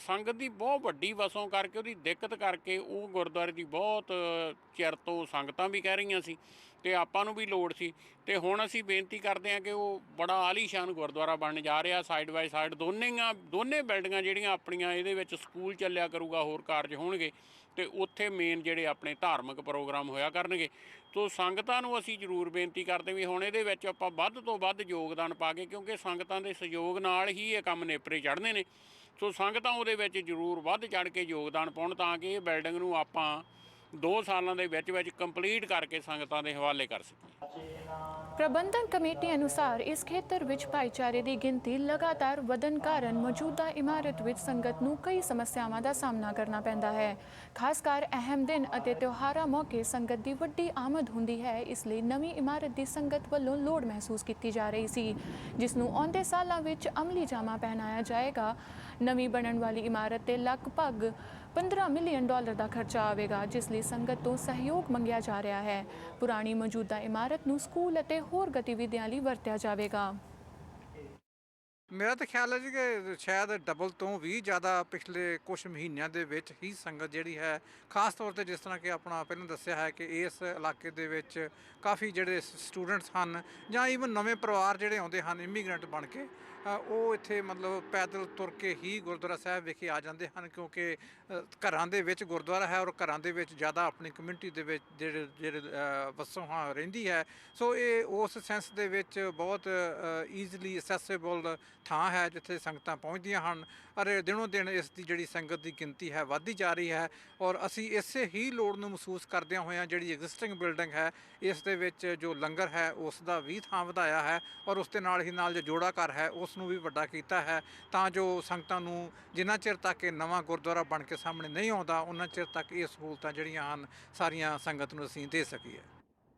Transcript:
ਸੰਗਤ ਦੀ ਬਹੁਤ ਵੱਡੀ ਵਸੋਂ ਕਰਕੇ, ਉਹਦੀ ਦਿੱਕਤ ਕਰਕੇ ਉਹ ਗੁਰਦੁਆਰੇ ਦੀ ਬਹੁਤ ਚਿਰ ਤੋਂ ਸੰਗਤਾਂ ਵੀ ਕਹਿ ਰਹੀਆਂ ਸੀ ਤੇ ਆਪਾਂ ਨੂੰ ਵੀ ਲੋੜ ਸੀ। ਤੇ ਹੁਣ ਅਸੀਂ ਬੇਨਤੀ ਕਰਦੇ ਹਾਂ ਕਿ ਉਹ ਬੜਾ ਆਲੀਸ਼ਾਨ ਗੁਰਦੁਆਰਾ ਬਣਨ ਜਾ ਰਿਹਾ ਸਾਈਡ ਬਾਈ ਸਾਈਡ ਦੋਨੇਆਂ, ਦੋਨੇ ਬਿਲਡਿੰਗਾਂ ਜਿਹੜੀਆਂ ਆਪਣੀਆਂ ਇਹਦੇ ਵਿੱਚ ਸਕੂਲ ਚੱਲਿਆ ਕਰੂਗਾ, ਹੋਰ ਕਾਰਜ ਹੋਣਗੇ ਤੇ ਉੱਥੇ ਮੇਨ ਜਿਹੜੇ ਆਪਣੇ ਧਾਰਮਿਕ ਪ੍ਰੋਗਰਾਮ ਹੋਇਆ ਕਰਨਗੇ। ਤੋ ਸੰਗਤਾਂ ਨੂੰ ਅਸੀਂ ਜ਼ਰੂਰ ਬੇਨਤੀ ਕਰਦੇ ਵੀ ਹੁਣ ਇਹਦੇ ਵਿੱਚ ਆਪਾਂ ਵੱਧ ਤੋਂ ਵੱਧ ਯੋਗਦਾਨ ਪਾ ਕੇ, ਕਿਉਂਕਿ ਸੰਗਤਾਂ ਦੇ ਸਹਿਯੋਗ ਨਾਲ ਹੀ ਇਹ ਕੰਮ ਨੇਪਰੇ ਚੜ੍ਹਨੇ ਨੇ। ਸੋ ਸੰਗਤਾਂ ਉਹਦੇ ਵਿੱਚ ਜ਼ਰੂਰ ਵੱਧ ਚੜ ਕੇ ਯੋਗਦਾਨ ਪਾਉਣ ਤਾਂ ਕਿ ਇਹ ਬਿਲਡਿੰਗ ਨੂੰ ਆਪਾਂ 2 ਸਾਲਾਂ ਦੇ ਵਿੱਚ ਵਿੱਚ ਕੰਪਲੀਟ ਕਰਕੇ ਸੰਗਤਾਂ ਦੇ ਹਵਾਲੇ ਕਰ ਸਕੀਏ ਪ੍ਰਬੰਧਨ ਕਮੇਟੀ ਅਨੁਸਾਰ ਇਸ ਖੇਤਰ ਵਿੱਚ ਭਾਈਚਾਰੇ ਦੀ ਗਿਣਤੀ ਲਗਾਤਾਰ ਵਧਣ ਕਾਰਨ ਮੌਜੂਦਾ ਇਮਾਰਤ ਵਿੱਚ ਸੰਗਤ ਨੂੰ ਕਈ ਸਮੱਸਿਆਵਾਂ ਦਾ ਸਾਹਮਣਾ ਕਰਨਾ ਪੈਂਦਾ ਹੈ। ਖਾਸ ਕਰ ਅਹਿਮ ਦਿਨ ਅਤੇ ਤਿਉਹਾਰਾਂ ਮੌਕੇ ਸੰਗਤ ਦੀ ਵੱਡੀ ਆਮਦ ਹੁੰਦੀ ਹੈ, ਇਸ ਲਈ ਨਵੀਂ ਇਮਾਰਤ ਦੀ ਸੰਗਤ ਵੱਲੋਂ ਲੋੜ ਮਹਿਸੂਸ ਕੀਤੀ ਜਾ ਰਹੀ ਸੀ, ਜਿਸ ਨੂੰ ਆਉਂਦੇ ਸਾਲਾਂ ਵਿੱਚ ਅਮਲੀ ਜਾਮਾ ਪਹਿਨਾਇਆ ਜਾਏਗਾ। ਨਵੀਂ ਬਣਨ ਵਾਲੀ ਇਮਾਰਤ ਤੇ ਲਗਭਗ 15 ਮਿਲੀਅਨ ਡਾਲਰ ਦਾ ਖਰਚਾ ਆਵੇਗਾ, ਜਿਸ ਲਈ ਸੰਗਤ ਤੋਂ ਸਹਿਯੋਗ ਮੰਗਿਆ ਜਾ ਰਿਹਾ ਹੈ। ਪੁਰਾਣੀ ਮੌਜੂਦਾ ਇਮਾਰਤ ਨੂੰ ਸਕੂਲ ਅਤੇ ਹੋਰ ਗਤੀਵਿਧੀਆਂ ਲਈ ਵਰਤਿਆ ਜਾਵੇਗਾ। ਮੇਰਾ ਤਾਂ ਖਿਆਲ ਹੈ ਜੀ ਕਿ ਸ਼ਾਇਦ ਡਬਲ ਤੋਂ ਵੀ ਜ਼ਿਆਦਾ ਪਿਛਲੇ ਕੁਝ ਮਹੀਨਿਆਂ ਦੇ ਵਿੱਚ ਹੀ ਸੰਗਤ ਜਿਹੜੀ ਹੈ, ਖਾਸ ਤੌਰ ਤੇ ਜਿਸ ਤਰ੍ਹਾਂ ਕਿ ਆਪਣਾ ਪਹਿਲਾਂ ਦੱਸਿਆ ਹੈ ਕਿ ਇਸ ਇਲਾਕੇ ਦੇ ਵਿੱਚ ਕਾਫੀ ਜਿਹੜੇ ਸਟੂਡੈਂਟਸ ਹਨ ਜਾਂ ਈਵਨ ਨਵੇਂ ਪਰਿਵਾਰ ਜਿਹੜੇ ਆਉਂਦੇ ਹਨ ਇਮੀਗ੍ਰੈਂਟ ਬਣ ਕੇ ਉਹ ਇੱਥੇ ਮਤਲਬ ਪੈਦਲ ਤੁਰ ਕੇ ਹੀ ਗੁਰਦੁਆਰਾ ਸਾਹਿਬ ਵਿਖੇ ਆ ਜਾਂਦੇ ਹਨ ਕਿਉਂਕਿ ਘਰਾਂ ਦੇ ਵਿੱਚ ਗੁਰਦੁਆਰਾ ਹੈ ਔਰ ਘਰਾਂ ਦੇ ਵਿੱਚ ਜ਼ਿਆਦਾ ਆਪਣੀ ਕਮਿਊਨਿਟੀ ਦੇ ਵਿੱਚ ਜਿਹੜੇ ਜਿਹੜੇ ਵਸੋਂ ਹਾਂ ਰਹਿੰਦੀ ਹੈ। ਸੋ ਇਹ ਉਸ ਸੈਂਸ ਦੇ ਵਿੱਚ ਬਹੁਤ ਈਜ਼ੀਲੀ ਅਸੈਸਿਬਲ ਥਾਂ ਹੈ ਜਿੱਥੇ ਸੰਗਤਾਂ ਪਹੁੰਚਦੀਆਂ ਹਨ। ਔਰ ਦਿਨੋਂ ਦਿਨ ਇਸ ਦੀ ਜਿਹੜੀ ਸੰਗਤ ਦੀ ਗਿਣਤੀ ਹੈ ਵੱਧਦੀ ਜਾ ਰਹੀ ਹੈ ਔਰ ਅਸੀਂ ਇਸੇ ਹੀ ਲੋੜ ਨੂੰ ਮਹਿਸੂਸ ਕਰਦਿਆਂ ਹੋਇਆਂ ਜਿਹੜੀ ਐਗਜ਼ਿਸਟਿੰਗ ਬਿਲਡਿੰਗ ਹੈ, ਇਸ ਦੇ ਵਿੱਚ ਜੋ ਲੰਗਰ ਹੈ, ਉਸ ਦਾ ਵੀ ਥਾਂ ਵਧਾਇਆ ਹੈ ਔਰ ਉਸ ਦੇ ਨਾਲ ਹੀ ਨਾਲ ਜੋ ਜੋੜਾ ਘਰ ਹੈ, ਉਸ ਨੂੰ ਵੀ ਵੱਡਾ ਕੀਤਾ ਹੈ। ਤਾਂ ਜੋ ਸੰਗਤਾਂ ਨੂੰ ਜਿੰਨਾ ਚਿਰ ਤੱਕ ਇਹ ਨਵਾਂ ਗੁਰਦੁਆਰਾ ਬਣ ਕੇ ਸਾਹਮਣੇ ਨਹੀਂ ਆਉਂਦਾ, ਉਹਨਾਂ ਚਿਰ ਤੱਕ ਇਹ ਸਹੂਲਤਾਂ ਜਿਹੜੀਆਂ ਹਨ, ਸਾਰੀਆਂ ਸੰਗਤ ਨੂੰ ਅਸੀਂ ਦੇ ਸਕੀਏ।